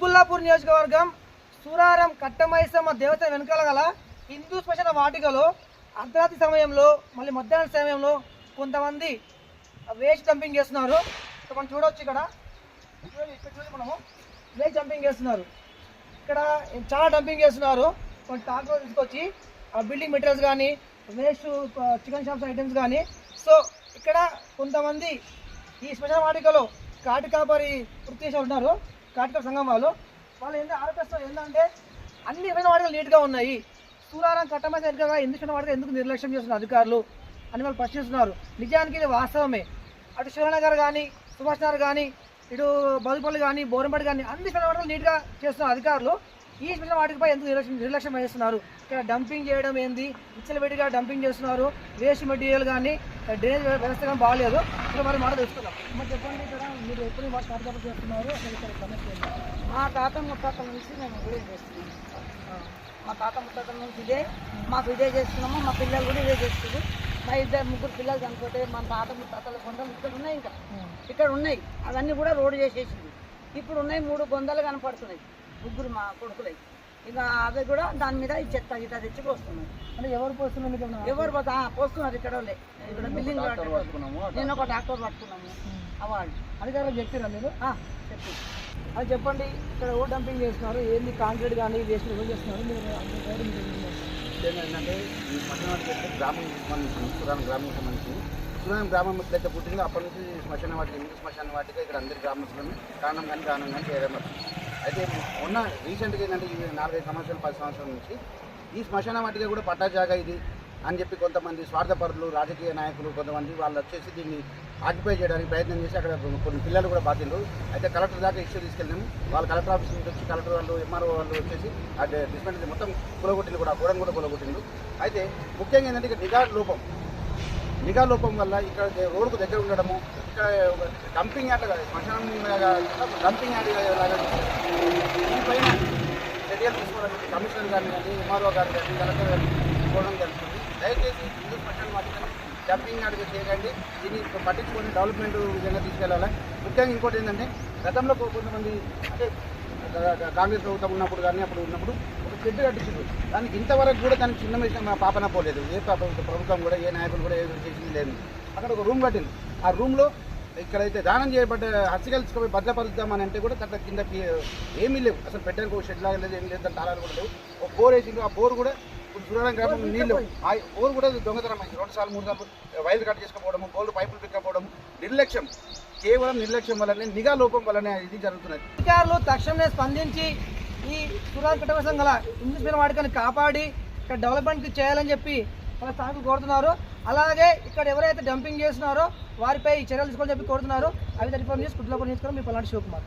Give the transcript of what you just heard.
కుత్బుల్లాపూర్ నియోజకవర్గం సూరారం కట్టమైసమ్మ దేవత వెనకాల గల హిందూ శ్మశాన వాటికలో అర్ధరాత్రి సమయంలో మళ్ళీ మధ్యాహ్నం సమయంలో కొంతమంది వేస్ట్ డంపింగ్ చేస్తున్నారు. మనం చూడవచ్చు ఇక్కడ. ఇక్కడ మనము. వేస్ట్ డంపింగ్ చేస్తున్నారు. ఇక్కడ చాలా డంపింగ్ చేస్తున్నారు. కొన్ని టాక్లో తీసుకొచ్చి ఆ బిల్డింగ్ మెటీరియల్స్ కానీ వేస్ట్ చికెన్ షాప్స్ ఐటమ్స్ కానీ. సో ఇక్కడ కొంతమంది ఈ స్పెషల్ వాటికలో కాటి కాపరి వృత్తి చేసే ఉన్నారు. కాటిక సంఘం వాళ్ళు వాళ్ళు ఏంటి ఆరోపిస్తారు ఏంటంటే అన్ని శ్మశాన వాటికలు నీట్గా ఉన్నాయి. సూరారం కట్టమైన ఎన్నికగా ఎందుకు శ్మశాన ఎందుకు నిర్లక్ష్యం చేస్తున్నారు అధికారులు? అని వాళ్ళు ప్రశ్నిస్తున్నారు నిజానికి ఇది వాస్తవమే. అటు శివనగర్ కానీ సుభాష్ నగర్ కానీ ఇటు బదుపల్లి కానీ బోరంపల్లి కానీ అన్ని శ్మశాన వాటికలు నీట్గా చేస్తున్నారు అధికారులు. ఈ శ్మశాన వాటికపై ఎందుకు నిర్లక్ష్యం నిర్లక్ష్యం వహిస్తున్నారు ఇక్కడ డంపింగ్ చేయడం ఏంది? విచ్చలవిడిగా డంపింగ్ చేస్తున్నారు. వేస్ట్ మెటీరియల్ కానీ డ్రైనేజ్ వ్యవస్థ కానీ బాగాలేదు. ఇక్కడ మరి మాట తెలుసుకుందాం. మరి చెప్పండి ఇక్కడ మీరు ఎప్పుడు వాటి కార్యక్రమం చేస్తున్నారు? మా తాత ముత్తాతల నుంచి మేము ఇదే చేస్తున్నాం. మా తాత ముత్తాతల నుంచి ఇదే. మాకు ఇదే చేస్తున్నాము మా పిల్లలు కూడా ఇదే చేస్తారు మా ఇద్దరు ముగ్గురు పిల్లలు చనిపోతే మా తాత ముత్తాతల బొందలు ఇక్కడ ఉన్నాయి ఇంకా. ఇక్కడ ఉన్నాయి. అవన్నీ కూడా రోడ్డు చేసేసింది. ఇప్పుడు ఉన్నాయి మూడు బొందలు కనపడుతున్నాయి. ముగ్గురు మా కొడుకులై. ఇంకా అవి కూడా దాని మీద ఈ చెత్త గిట్ట తెచ్చి పోస్తున్నాయి అంటే ఎవరు పోస్తున్నారు? ఎవరు పోతా? ఆ, పోస్తున్నారు ఇక్కడ. ఇక్కడ బిల్డింగ్ నేను ఒక ట్రాక్టర్ పట్టుకున్నాము. అవాళ్ళు అధికారులు చెప్పారా మీరు? చెప్పి. అది చెప్పండి. ఇక్కడ రోడ్ డంపింగ్ చేస్తున్నారు. ఏంది కాంక్రీట్ కానీ వేస్ట్ ఎవరు చేస్తున్నారు? మీరు ఎందుకు? ఏంటంటే ఈ గ్రామం సంబంధించి సురాన్ గ్రామం సంబంధించి సురాన్ గ్రామం ఎప్పుడైతే పుట్టిందో అప్పటి నుంచి శ్మశాన వాటిక హిందూ శ్మశాన వాటిక ఇక్కడ అందరి గ్రామస్తులను కారణం కానీ కారణం కానీ చేయడం. అయితే ఉన్న రీసెంట్గా ఏంటంటే ఈ నాలుగైదు సంవత్సరాలు పది సంవత్సరాల నుంచి ఈ శ్మశాన వాటిక కూడా పట్టా జాగా ఇది అని చెప్పి కొంతమంది స్వార్థపరులు రాజకీయ నాయకులు కొంతమంది వాళ్ళు వచ్చేసి దీన్ని ఆక్యుపై చేయడానికి ప్రయత్నం చేసి అక్కడ కొన్ని పిల్లలు కూడా బాధ్యులు అయితే కలెక్టర్ దాకా ఇష్యూ తీసుకెళ్ళాము వాళ్ళు కలెక్టర్ ఆఫీస్ నుంచి వచ్చి కలెక్టర్ వాళ్ళు ఎంఆర్ఓ వాళ్ళు వచ్చేసి ఆ డిస్పెండరీ మొత్తం కూలగొట్టింది కూడా గోడను కూడా కూలగొట్టిండు అయితే ముఖ్యంగా ఏంటంటే ఇక నిఘా లోపం. నిఘా లోపం వల్ల ఇక్కడ రోడ్కు దగ్గర ఉండడము ఇక్కడ డంపింగ్ యార్డ్ కాదు శ్మశానం డంపింగ్ యార్డ్ లాగా దీనిపైన చర్యలు తీసుకోవడానికి కమిషనర్ గారిని కానీ ఎంఆర్ఓ గారు కానీ కలెక్టర్ గారిని తీసుకోవడం జరుగుతుంది. దయచేసి హిందూ శ్మశాన వాటికని డంపింగ్ యార్డ్గా చేయకండి దీన్ని పట్టించుకొని డెవలప్మెంట్ విధంగా తీసుకెళ్ళాలి? ముఖ్యంగా ఇంకోటి ఏంటంటే గతంలో కొంతమంది అంటే కాంగ్రెస్ ప్రభుత్వం ఉన్నప్పుడు కానీ అప్పుడు ఉన్నప్పుడు షెడ్ కట్టించారు దానికి ఇంతవరకు కూడా దానికి చిన్న విషయం మా పాపన పోలేదు. ఏ ప్రభు- ప్రభుత్వం కూడా ఏ నాయకులు కూడా ఏ చేసింది లేదు. అక్కడ ఒక రూమ్ కట్టింది ఆ రూమ్లో ఇక్కడైతే దానం చేయబడ్డ హస్తికల్చుకొని భద్రపరుద్దామని అంటే కూడా అక్కడ కింద పి- ఏమీ లేవు. అసలు పెట్టడానికి ఒక షెడ్ లాగా లేదు ఏం లేదు దాని తాళాలు కూడా లేవు. ఒక బోర్ వేసిండు ఆ బోర్ కూడా ఇప్పుడు చూడడం గ్రామం నీళ్ళు ఆ బోర్ కూడా దొంగతనం అయింది. రెండు సార్లు మూడు సార్లు వైర్లు కట్ చేసుకుపోవడము బోర్లు పైపులు పిక్కపోవడం నిర్లక్ష్యం. కేవలం నిర్లక్ష్యం వల్లనే నిఘా లోపం వల్లనే ఇది జరుగుతున్నది. అధికారులు తక్షణమే స్పందించి ఈ సూరాజ్ కుటుంబ గల ఇంగ్లీష్ మీడియం వాటికని కాపాడి ఇక్కడ డెవలప్మెంట్ చేయాలని చెప్పి వాళ్ళ స్థానికులు కోరుతున్నారు. అలాగే ఇక్కడ ఎవరైతే డంపింగ్ చేస్తున్నారో వారిపై చర్యలు తీసుకోవాలని చెప్పి కోరుతున్నారు. అవి రిపోర్ట్ న్యూస్ కుట్లపూర్ న్యూస్ మీ పల్నాడు శివకుమార్.